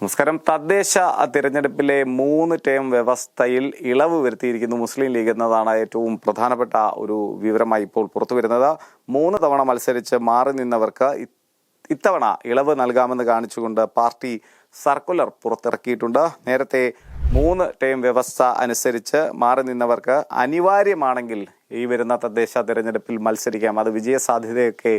നമസ്കാരം. തദ്ദേശ തിരഞ്ഞെടുപ്പിലെ മൂന്ന് ടേം വ്യവസ്ഥയിൽ ഇളവ് വരുത്തിയിരിക്കുന്നു മുസ്ലിം ലീഗ് എന്നതാണ് ഏറ്റവും പ്രധാനപ്പെട്ട ഒരു വിവരമായി ഇപ്പോൾ പുറത്തു വരുന്നത്. മൂന്ന് തവണ മത്സരിച്ച് മാറി നിന്നവർക്ക് ഇത്തവണ ഇളവ് നൽകാമെന്ന് കാണിച്ചുകൊണ്ട് പാർട്ടി സർക്കുലർ പുറത്തിറക്കിയിട്ടുണ്ട്. നേരത്തെ മൂന്ന് ടേം വ്യവസ്ഥ അനുസരിച്ച് മാറി നിന്നവർക്ക് അനിവാര്യമാണെങ്കിൽ ഈ വരുന്ന തദ്ദേശ തിരഞ്ഞെടുപ്പിൽ മത്സരിക്കാം. അത് വിജയസാധ്യതയൊക്കെ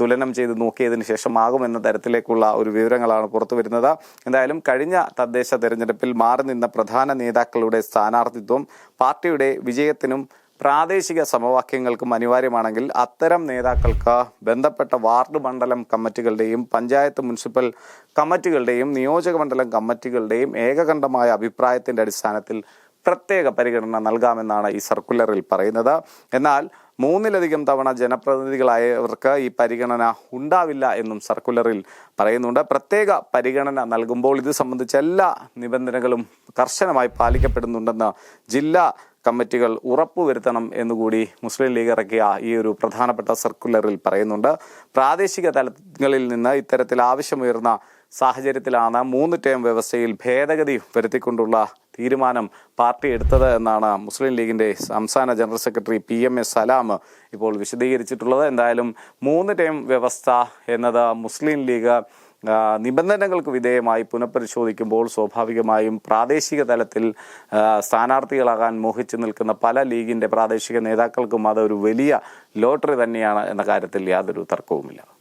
തുലനം ചെയ്ത് നോക്കിയതിന് ശേഷമാകുമെന്ന തരത്തിലേക്കുള്ള ഒരു വിവരങ്ങളാണ് പുറത്തു വരുന്നത്. എന്തായാലും കഴിഞ്ഞ തദ്ദേശ തിരഞ്ഞെടുപ്പിൽ മാറി നിന്ന പ്രധാന നേതാക്കളുടെ സ്ഥാനാർത്ഥിത്വം പാർട്ടിയുടെ വിജയത്തിനും പ്രാദേശിക സമവാക്യങ്ങൾക്കും അനിവാര്യമാണെങ്കിൽ അത്തരം നേതാക്കൾക്ക് ബന്ധപ്പെട്ട വാർഡ് മണ്ഡലം കമ്മിറ്റികളുടെയും പഞ്ചായത്ത് മുനിസിപ്പൽ കമ്മിറ്റികളുടെയും നിയോജക മണ്ഡലം കമ്മിറ്റികളുടെയും ഏകകണ്ഠമായ അഭിപ്രായത്തിന്റെ അടിസ്ഥാനത്തിൽ പ്രത്യേക പരിഗണന നൽകാമെന്നാണ് ഈ സർക്കുലറിൽ പറയുന്നത്. എന്നാൽ മൂന്നിലധികം തവണ ജനപ്രതിനിധികളായവർക്ക് ഈ പരിഗണന ഉണ്ടാവില്ല എന്നും സർക്കുലറിൽ പറയുന്നുണ്ട്. പ്രത്യേക പരിഗണന നൽകുമ്പോൾ ഇത് സംബന്ധിച്ച എല്ലാ നിബന്ധനകളും കർശനമായി പാലിക്കപ്പെടുന്നുണ്ടെന്ന് ജില്ലാ കമ്മിറ്റികൾ ഉറപ്പുവരുത്തണം എന്നുകൂടി മുസ്ലിം ലീഗ് ഇറക്കിയ ഈ ഒരു പ്രധാനപ്പെട്ട സർക്കുലറിൽ പറയുന്നുണ്ട്. പ്രാദേശിക തലങ്ങളിൽ നിന്ന് ഇത്തരത്തിൽ ആവശ്യമുയർന്ന സാഹചര്യത്തിലാണ് മൂന്ന് ടേം വ്യവസ്ഥയിൽ ഭേദഗതി വരുത്തിക്കൊണ്ടുള്ള തീരുമാനം പാർട്ടി എടുത്തത് എന്നാണ് മുസ്ലിം ലീഗിന്റെ സംസ്ഥാന general secretary P M S Salam ഇപ്പോൾ വിശദീകരിച്ചിട്ടുള്ളത്. എന്തായാലും മൂന്ന് ടേം വ്യവസ്ഥ എന്നത് മുസ്ലിം ലീഗ് നിബന്ധനകൾക്ക് വിധേയമായി പുനഃപരിശോധിക്കുമ്പോൾ സ്വാഭാവികമായും പ്രാദേശിക തലത്തിൽ സ്ഥാനാർത്ഥികളാകാൻ മോഹിച്ചു നിൽക്കുന്ന പല ലീഗിന്റെ പ്രാദേശിക നേതാക്കൾക്കും അതൊരു വലിയ ലോട്ടറി തന്നെയാണ് എന്ന കാര്യത്തിൽ യാതൊരു തർക്കവുമില്ല.